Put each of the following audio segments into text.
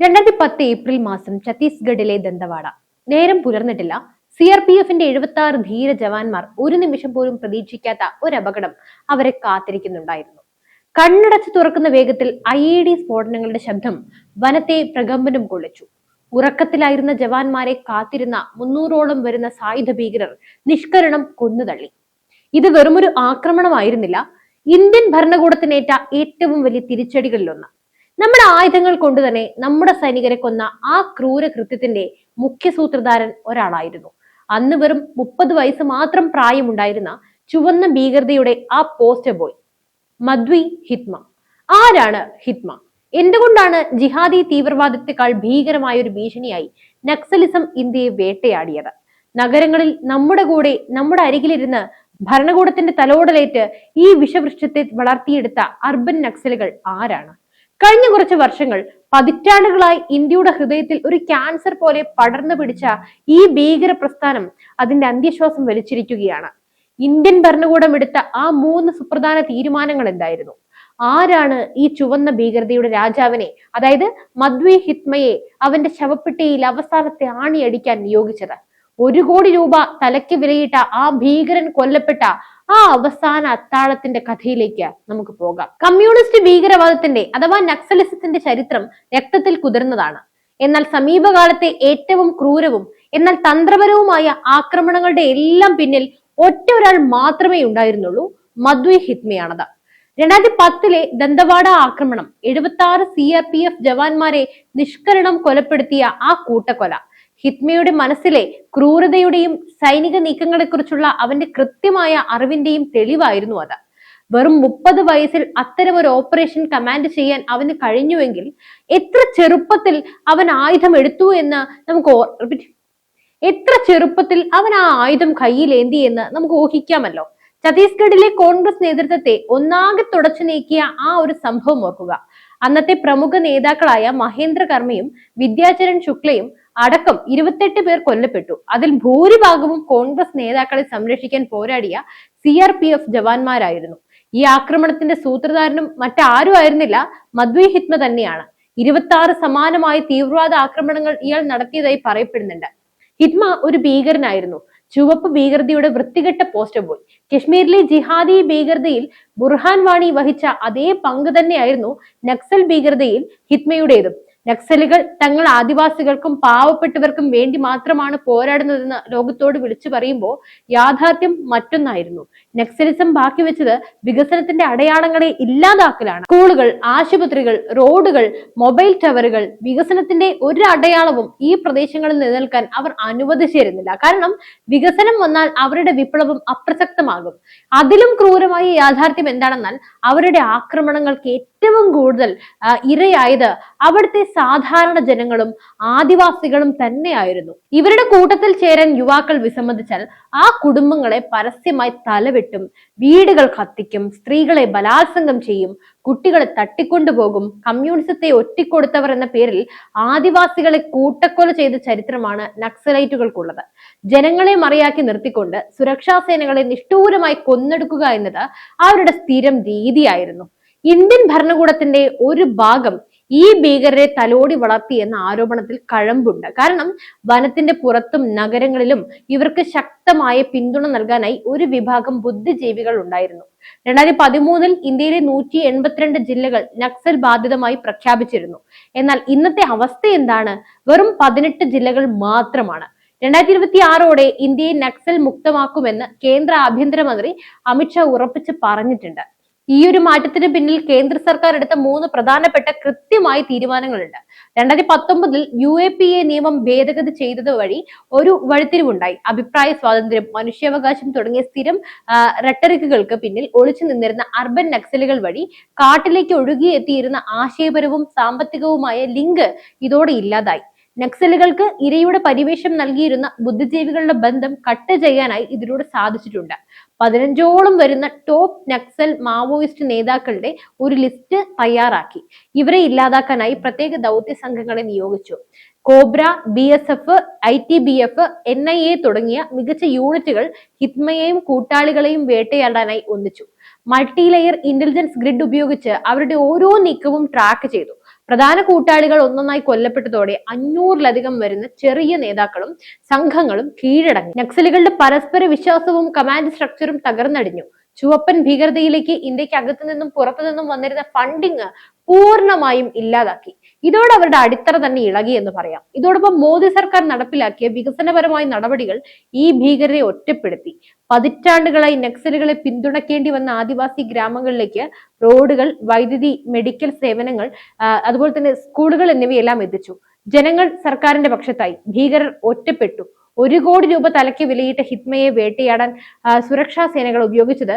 രണ്ടായിരത്തി പത്ത് ഏപ്രിൽ മാസം ഛത്തീസ്ഗഡിലെ ദന്തവാഡ. നേരം പുലർന്നിട്ടില്ല. സി ആർ പി എഫിന്റെ എഴുപത്തി ആറ് ധീര ജവാന്മാർ ഒരു നിമിഷം പോലും പ്രതീക്ഷിക്കാത്ത ഒരു അപകടം അവരെ കാത്തിരിക്കുന്നുണ്ടായിരുന്നു. കണ്ണടച്ച് തുറക്കുന്ന വേഗത്തിൽ ഐ ഇ ഡി സ്ഫോടനങ്ങളുടെ ശബ്ദം വനത്തെ പ്രകമ്പനം കൊള്ളിച്ചു. ഉറക്കത്തിലായിരുന്ന ജവാന്മാരെ കാത്തിരുന്ന മുന്നൂറോളം വരുന്ന സായുധ ഭീകരർ നിഷ്കരണം കൊന്നുതള്ളി. ഇത് വെറുമൊരു ആക്രമണമായിരുന്നില്ല. ഇന്ത്യൻ ഭരണകൂടത്തിനേറ്റ ഏറ്റവും വലിയ തിരിച്ചടികളിലൊന്ന്. നമ്മുടെ ആയുധങ്ങൾ കൊണ്ട് തന്നെ നമ്മുടെ സൈനികരെ കൊന്ന ആ ക്രൂര കൃത്യത്തിന്റെ മുഖ്യ സൂത്രധാരൻ ഒരാളായിരുന്നു. അന്ന് വെറും മുപ്പത് വയസ്സ് മാത്രം പ്രായമുണ്ടായിരുന്ന ചുവന്ന ഭീകരതയുടെ ആ പോസ്റ്റർ ബോയ് മദ്വി ഹിത്മ. ആരാണ് ഹിത്മ? എന്തുകൊണ്ടാണ് ജിഹാദി തീവ്രവാദത്തെക്കാൾ ഭീകരമായ ഒരു ഭീഷണിയായി നക്സലിസം ഇന്ത്യയെ വേട്ടയാടിയത്? നഗരങ്ങളിൽ നമ്മുടെ കൂടെ നമ്മുടെ അരികിലിരുന്ന് ഭരണകൂടത്തിന്റെ തലോടലേറ്റ് ഈ വിഷവൃക്ഷത്തെ വളർത്തിയെടുത്ത അർബൻ നക്സലുകൾ ആരാണ്? കഴിഞ്ഞ കുറച്ച് വർഷങ്ങൾ പതിറ്റാണ്ടുകളായി ഇന്ത്യയുടെ ഹൃദയത്തിൽ ഒരു ക്യാൻസർ പോലെ പടർന്നു പിടിച്ച ഈ ഭീകര പ്രസ്ഥാനം അതിന്റെ അന്ത്യശ്വാസം വലിച്ചിരിക്കുകയാണ്. ഇന്ത്യൻ ഭരണകൂടം എടുത്ത ആ മൂന്ന് സുപ്രധാന തീരുമാനങ്ങൾ എന്തായിരുന്നു? ആരാണ് ഈ ചുവന്ന ഭീകരതയുടെ രാജാവിനെ അതായത് മദ്വി ഹിത്മയെ അവന്റെ ശവപ്പെട്ടിയിൽ അവസാനത്തെ ആണിയടിക്കാൻ നിയോഗിച്ചത്? ഒരു കോടി രൂപ തലയ്ക്ക് വിലയിട്ട ആ ഭീകരൻ കൊല്ലപ്പെട്ട ആ അവസാന അത്താഴത്തിന്റെ കഥയിലേക്ക് നമുക്ക് പോകാം. കമ്മ്യൂണിസ്റ്റ് ഭീകരവാദത്തിന്റെ അഥവാ നക്സലിസത്തിന്റെ ചരിത്രം രക്തത്തിൽ കുതിർന്നതാണ്. എന്നാൽ സമീപകാലത്തെ ഏറ്റവും ക്രൂരവും എന്നാൽ തന്ത്രപരവുമായ ആക്രമണങ്ങളുടെ എല്ലാം പിന്നിൽ ഒറ്റ ഒരാൾ മാത്രമേ ഉണ്ടായിരുന്നുള്ളൂ. മദ്വി ഹിത്മയാണത്. രണ്ടായിരത്തി പത്തിലെ ദന്തവാഡ ആക്രമണം എഴുപത്തി ആറ് സി ആർ പി എഫ് ജവാന്മാരെ നിഷ്കരണം കൊലപ്പെടുത്തിയ ആ കൂട്ടക്കൊല ഹിത്മയുടെ മനസ്സിലെ ക്രൂരതയുടെയും സൈനിക നീക്കങ്ങളെക്കുറിച്ചുള്ള അവന്റെ കൃത്യമായ അറിവിന്റെയും തെളിവായിരുന്നു അത്. വെറും മുപ്പത് വയസ്സിൽ അത്തരം ഒരു ഓപ്പറേഷൻ കമാൻഡ് ചെയ്യാൻ അവന് കഴിഞ്ഞുവെങ്കിൽ എത്ര ചെറുപ്പത്തിൽ അവൻ ആയുധം എടുത്തു എന്ന് നമുക്ക് എത്ര ചെറുപ്പത്തിൽ അവൻ ആ ആയുധം കയ്യിലേന്തി എന്ന് നമുക്ക് ഊഹിക്കാമല്ലോ. ഛത്തീസ്ഗഡിലെ കോൺഗ്രസ് നേതൃത്വത്തെ ഒന്നാകെ തുടച്ചു നീക്കിയ ആ ഒരു സംഭവം ഓർക്കുക. അന്നത്തെ പ്രമുഖ നേതാക്കളായ മഹേന്ദ്ര കർമ്മയും വിദ്യാചരൺ ശുക്ലയും അടക്കം ഇരുപത്തെട്ട് പേർ കൊല്ലപ്പെട്ടു. അതിൽ ഭൂരിഭാഗവും കോൺഗ്രസ് നേതാക്കളെ സംരക്ഷിക്കാൻ പോരാടിയ സി ആർ പി എഫ് ജവാന്മാരായിരുന്നു. ഈ ആക്രമണത്തിന്റെ സൂത്രധാരനും മറ്റാരും ആയിരുന്നില്ല മദ്വി ഹിത്മ തന്നെയാണ്. ഇരുപത്തി ആറ് സമാനമായ തീവ്രവാദ ആക്രമണങ്ങൾ ഇയാൾ നടത്തിയതായി പറയപ്പെടുന്നുണ്ട്. ഹിത്മ ഒരു ഭീകരനായിരുന്നു. ചുവപ്പ് ഭീകരതയുടെ വൃത്തികെട്ട പോസ്റ്റർ ബോയ്. കശ്മീരിലെ ജിഹാദി ഭീകരതയിൽ ബുർഹാൻ വാണി വഹിച്ച അതേ പങ്ക് തന്നെയായിരുന്നു നക്സൽ ഭീകരതയിൽ ഹിത്മയുടേതും നക്സലുകൾ തങ്ങൾ ആദിവാസികൾക്കും പാവപ്പെട്ടവർക്കും വേണ്ടി മാത്രമാണ് പോരാടുന്നതെന്ന് ലോകത്തോട് വിളിച്ചു പറയുമ്പോൾ യാഥാർത്ഥ്യം മറ്റൊന്നായിരുന്നു. നക്സലിസം ബാക്കി വെച്ചത് വികസനത്തിന്റെ അടയാളങ്ങളെ ഇല്ലാതാക്കലാണ്. സ്കൂളുകൾ ആശുപത്രികൾ റോഡുകൾ മൊബൈൽ ടവറുകൾ വികസനത്തിന്റെ ഒരു അടയാളവും ഈ പ്രദേശങ്ങളിൽ നിലനിൽക്കാൻ അവർ അനുവദിച്ചിരുന്നില്ല. കാരണം വികസനം വന്നാൽ അവരുടെ വിപ്ലവം അപ്രസക്തമാകും. അതിലും ക്രൂരമായ യാഥാർത്ഥ്യം എന്താണെന്നാൽ അവരുടെ ആക്രമണങ്ങൾക്ക് ഏറ്റവും കൂടുതൽ ഇരയായത് അവിടുത്തെ സാധാരണ ജനങ്ങളും ആദിവാസികളും തന്നെയായിരുന്നു. ഇവരുടെ കൂട്ടത്തിൽ ചേരാൻ യുവാക്കൾ വിസമ്മതിച്ചാൽ ആ കുടുംബങ്ങളെ പരസ്യമായി തലവെട്ടും വീടുകൾ കത്തിക്കും സ്ത്രീകളെ ബലാത്സംഗം ചെയ്യും കുട്ടികളെ തട്ടിക്കൊണ്ടുപോകും കമ്മ്യൂണിസത്തെ ഒറ്റിക്കൊടുത്തവർ എന്ന പേരിൽ ആദിവാസികളെ കൂട്ടക്കൊല ചെയ്ത ചരിത്രമാണ് നക്സലൈറ്റുകൾക്കുള്ളത്. ജനങ്ങളെ മറിയാക്കി നിർത്തിക്കൊണ്ട് സുരക്ഷാ സേനകളെ നിഷ്ഠൂരമായി കൊന്നെടുക്കുക എന്നത് അവരുടെ സ്ഥിരം രീതിയായിരുന്നു. ഇന്ത്യൻ ഭരണകൂടത്തിന്റെ ഒരു ഭാഗം ഈ ഭീകരരെ തലോടി വളർത്തി എന്ന ആരോപണത്തിൽ കഴമ്പുണ്ട്. കാരണം വനത്തിന്റെ പുറത്തും നഗരങ്ങളിലും ഇവർക്ക് ശക്തമായ പിന്തുണ നൽകാനായി ഒരു വിഭാഗം ബുദ്ധിജീവികൾ ഉണ്ടായിരുന്നു. രണ്ടായിരത്തി പതിമൂന്നിൽ ഇന്ത്യയിലെ നൂറ്റി എൺപത്തിരണ്ട് ജില്ലകൾ നക്സൽ ബാധിതമായി പ്രഖ്യാപിച്ചിരുന്നു. എന്നാൽ ഇന്നത്തെ അവസ്ഥ എന്താണ്? വെറും പതിനെട്ട് ജില്ലകൾ മാത്രമാണ്. രണ്ടായിരത്തി ഇരുപത്തി ആറോടെ ഇന്ത്യയെ നക്സൽ മുക്തമാക്കുമെന്ന് കേന്ദ്ര ആഭ്യന്തരമന്ത്രി അമിത്ഷാ ഉറപ്പിച്ച് പറഞ്ഞിട്ടുണ്ട്. ഈ ഒരു മാറ്റത്തിന് പിന്നിൽ കേന്ദ്ര സർക്കാർ എടുത്ത മൂന്ന് പ്രധാനപ്പെട്ട കൃത്യമായ തീരുമാനങ്ങളുണ്ട്. രണ്ടായിരത്തി പത്തൊമ്പതിൽ യു എ പി എ നിയമം ഭേദഗതി ചെയ്തത് വഴി ഒരു വഴിത്തിരിവുണ്ടായി. അഭിപ്രായ സ്വാതന്ത്ര്യം മനുഷ്യാവകാശം തുടങ്ങിയ സ്ഥിരം റെട്ടറിക്കുകൾക്ക് പിന്നിൽ ഒളിച്ചു നിന്നിരുന്ന അർബൻ നക്സലുകൾ വഴി കാട്ടിലേക്ക് ഒഴുകിയെത്തിയിരുന്ന ആശയപരവും സാമ്പത്തികവുമായ ലിങ്ക് ഇതോടെ ഇല്ലാതായി. നക്സലുകൾക്ക് ഇരയുടെ പരിവേഷം നൽകിയിരുന്ന ബുദ്ധിജീവികളുടെ ബന്ധം കട്ട് ചെയ്യാനായി ഇതിലൂടെ സാധിച്ചിട്ടുണ്ട്. പതിനഞ്ചോളം വരുന്ന ടോപ്പ് നക്സൽ മാവോയിസ്റ്റ് നേതാക്കളുടെ ഒരു ലിസ്റ്റ് തയ്യാറാക്കി. ഇവരെ ഇല്ലാതാക്കാനായി പ്രത്യേക ദൗത്യ സംഘങ്ങളെ നിയോഗിച്ചു. Cobra B S F I T B F N I A തുടങ്ങിയ മികച്ച യൂണിറ്റുകൾ ഹിത്മയെയും കൂട്ടാളികളെയും വേട്ടയാടാനായി ഒന്നിച്ചു. മൾട്ടി ലെയർ ഇന്റലിജൻസ് ഗ്രിഡ് ഉപയോഗിച്ച് അവരുടെ ഓരോ നീക്കവും ട്രാക്ക് ചെയ്തു. പ്രധാന കൂട്ടാളികൾ ഒന്നൊന്നായി കൊല്ലപ്പെട്ടതോടെ അഞ്ഞൂറിലധികം വരുന്ന ചെറിയ നേതാക്കളും സംഘങ്ങളും കീഴടങ്ങി. നക്സലുകളുടെ പരസ്പര വിശ്വാസവും കമാൻഡ് സ്ട്രക്ചറും തകർന്നടിഞ്ഞു. ചുവപ്പൻ ഭീകരതയിലേക്ക് ഇന്ത്യയ്ക്ക് അകത്തു നിന്നും പുറത്തു നിന്നും വന്നിരുന്ന ഫണ്ടിങ് പൂർണമായും ഇല്ലാതാക്കി. ഇതോടെ അവരുടെ അടിത്തറ തന്നെ ഇളകി എന്ന് പറയാം. ഇതോടൊപ്പം മോദി സർക്കാർ നടപ്പിലാക്കിയ വികസനപരമായ നടപടികൾ ഈ ഭീകരരെ ഒറ്റപ്പെടുത്തി. പതിറ്റാണ്ടുകളായി നക്സലുകളെ പിന്തുണക്കേണ്ടി വന്ന ആദിവാസി ഗ്രാമങ്ങളിലേക്ക് റോഡുകൾ വൈദ്യുതി മെഡിക്കൽ സേവനങ്ങൾ അതുപോലെ തന്നെ സ്കൂളുകൾ എന്നിവയെല്ലാം എത്തിച്ചു. ജനങ്ങൾ സർക്കാരിന്റെ പക്ഷത്തായി. ഭീകരർ ഒറ്റപ്പെട്ടു. ഒരു കോടി രൂപ തലയ്ക്ക് വിലയിട്ട ഹിത്മയെ വേട്ടയാടാൻ സുരക്ഷാ സേനകൾ ഉപയോഗിച്ചത്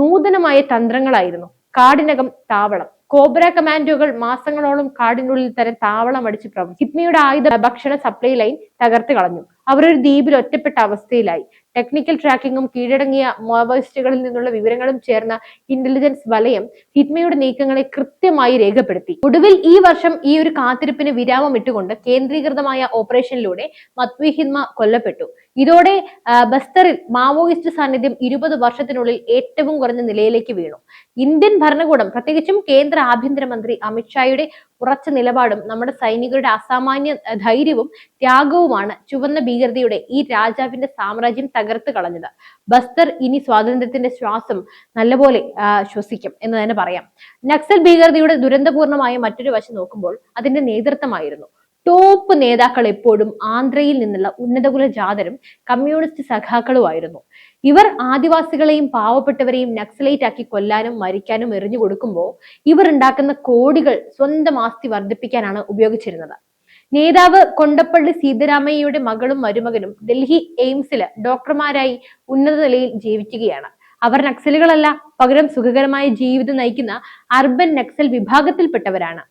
നൂതനമായ തന്ത്രങ്ങളായിരുന്നു. കാടിനകം താവളം. കോബ്ര കമാൻഡോകൾ മാസങ്ങളോളം കാടിനുള്ളിൽ തരം താവളം അടിച്ച് പ്രവർത്തി ഹിത്മയുടെ ആയുധ ഭക്ഷണ സപ്ലൈ ലൈൻ തകർത്ത് കളഞ്ഞു. അവർ ഒരു ദ്വീപിൽ ഒറ്റപ്പെട്ട അവസ്ഥയിലായി. ടെക്നിക്കൽ ട്രാക്കിങ്ങും കീഴടങ്ങിയ മാവോയിസ്റ്റുകളിൽ നിന്നുള്ള വിവരങ്ങളും ചേർന്ന ഇന്റലിജൻസ് വലയം ഹിത്മയുടെ നീക്കങ്ങളെ കൃത്യമായി രേഖപ്പെടുത്തി. ഒടുവിൽ ഈ വർഷം ഈ ഒരു കാത്തിരിപ്പിന് വിരാമം ഇട്ടുകൊണ്ട് കേന്ദ്രീകൃതമായ ഓപ്പറേഷനിലൂടെ മത്വി ഹിത്മ കൊല്ലപ്പെട്ടു. ഇതോടെ ബസ്തറിൽ മാവോയിസ്റ്റ് സാന്നിധ്യം ഇരുപത് വർഷത്തിനുള്ളിൽ ഏറ്റവും കുറഞ്ഞ നിലയിലേക്ക് വീണു. ഇന്ത്യൻ ഭരണകൂടം പ്രത്യേകിച്ചും കേന്ദ്ര ആഭ്യന്തരമന്ത്രി അമിത്ഷായുടെ ഉറച്ച നിലപാടും നമ്മുടെ സൈനികരുടെ അസാമാന്യ ധൈര്യവും ത്യാഗവുമാണ് ചുവന്ന ഭീകരതയുടെ ഈ രാജാവിന്റെ സാമ്രാജ്യം തകർത്ത് കളഞ്ഞത്. ബസ്തർ ഇനി സ്വാതന്ത്ര്യത്തിന്റെ ശ്വാസം നല്ലപോലെ ശ്വസിക്കും എന്ന് തന്നെ പറയാം. നക്സൽ ഭീകരതയുടെ ദുരന്തപൂർണമായ മറ്റൊരു വശം നോക്കുമ്പോൾ അതിന്റെ നേതൃത്വമായിരുന്നു. ടോപ്പ് നേതാക്കൾ എപ്പോഴും ആന്ധ്രയിൽ നിന്നുള്ള ഉന്നതകുല ജാതരും കമ്മ്യൂണിസ്റ്റ് സഖാക്കളുമായിരുന്നു. ഇവർ ആദിവാസികളെയും പാവപ്പെട്ടവരെയും നക്സലൈറ്റ് ആക്കി കൊല്ലാനും മരിക്കാനും എറിഞ്ഞു കൊടുക്കുമ്പോൾ ഇവർ ഉണ്ടാക്കുന്ന കോടികൾ സ്വന്തം ആസ്തി വർദ്ധിപ്പിക്കാനാണ് ഉപയോഗിച്ചിരുന്നത്. നേതാവ് കൊണ്ടപ്പള്ളി സീതാരാമയ്യയുടെ മകളും മരുമകനും ഡൽഹി എയിംസിൽ ഡോക്ടർമാരായി ഉന്നത നിലയിൽ ജീവിക്കുകയാണ്. അവർ നക്സലുകളല്ല പകരം സുഖകരമായ ജീവിതം നയിക്കുന്ന അർബൻ നക്സൽ വിഭാഗത്തിൽപ്പെട്ടവരാണ്.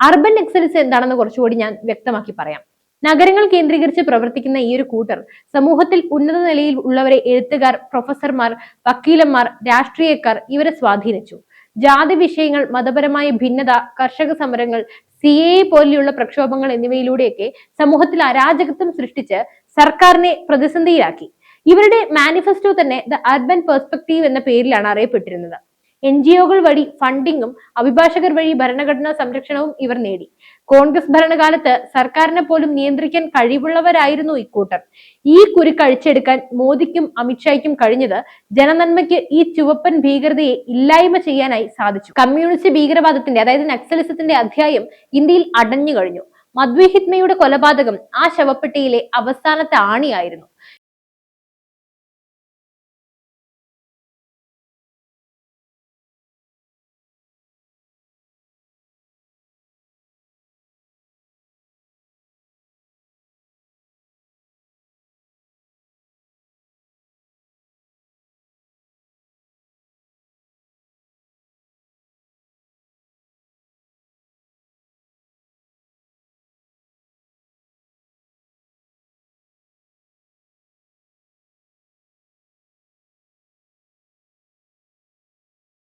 അർബൻ എക്സലൻസ് എന്താണെന്ന് കുറച്ചുകൂടി ഞാൻ വ്യക്തമാക്കി പറയാം. നഗരങ്ങൾ കേന്ദ്രീകരിച്ച് പ്രവർത്തിക്കുന്ന ഈ ഒരു കൂട്ടർ സമൂഹത്തിൽ ഉന്നത നിലയിൽ ഉള്ളവരെ എഴുത്തുകാർ പ്രൊഫസർമാർ വക്കീലന്മാർ രാഷ്ട്രീയക്കാർ ഇവരെ സ്വാധീനിച്ചു. ജാതി വിഷയങ്ങൾ മതപരമായ ഭിന്നത കർഷക സമരങ്ങൾ സി എ പോലെയുള്ള പ്രക്ഷോഭങ്ങൾ എന്നിവയിലൂടെയൊക്കെ സമൂഹത്തിൽ അരാജകത്വം സൃഷ്ടിച്ച് സർക്കാരിനെ പ്രതിസന്ധിയിലാക്കി. ഇവരുടെ മാനിഫെസ്റ്റോ തന്നെ ദ അർബൻ പെർസ്പെക്റ്റീവ് എന്ന പേരിലാണ് അറിയപ്പെട്ടിരുന്നത്. എൻ ജി ഒകൾ വഴി ഫണ്ടിങ്ങും അഭിഭാഷകർ വഴി ഭരണഘടനാ സംരക്ഷണവും ഇവർ നേടി. കോൺഗ്രസ് ഭരണകാലത്ത് സർക്കാരിനെ പോലും നിയന്ത്രിക്കാൻ കഴിവുള്ളവരായിരുന്നു ഇക്കൂട്ടർ. ഈ കുരു കഴിച്ചെടുക്കാൻ മോദിക്കും അമിത്ഷായ്ക്കും കഴിഞ്ഞത് ജനനന്മയ്ക്ക് ഈ ചുവപ്പൻ ഭീകരതയെ ഇല്ലായ്മ ചെയ്യാനായി സാധിച്ചു. കമ്മ്യൂണിസ്റ്റ് ഭീകരവാദത്തിന്റെ അതായത് നക്സലിസത്തിന്റെ അധ്യായം ഇന്ത്യയിൽ അടഞ്ഞു കഴിഞ്ഞു. മദ്വി ഹിത്മയുടെ കൊലപാതകം ആ ശവപ്പെട്ടിയിലെ അവസാനത്തെ ആണിയായിരുന്നു.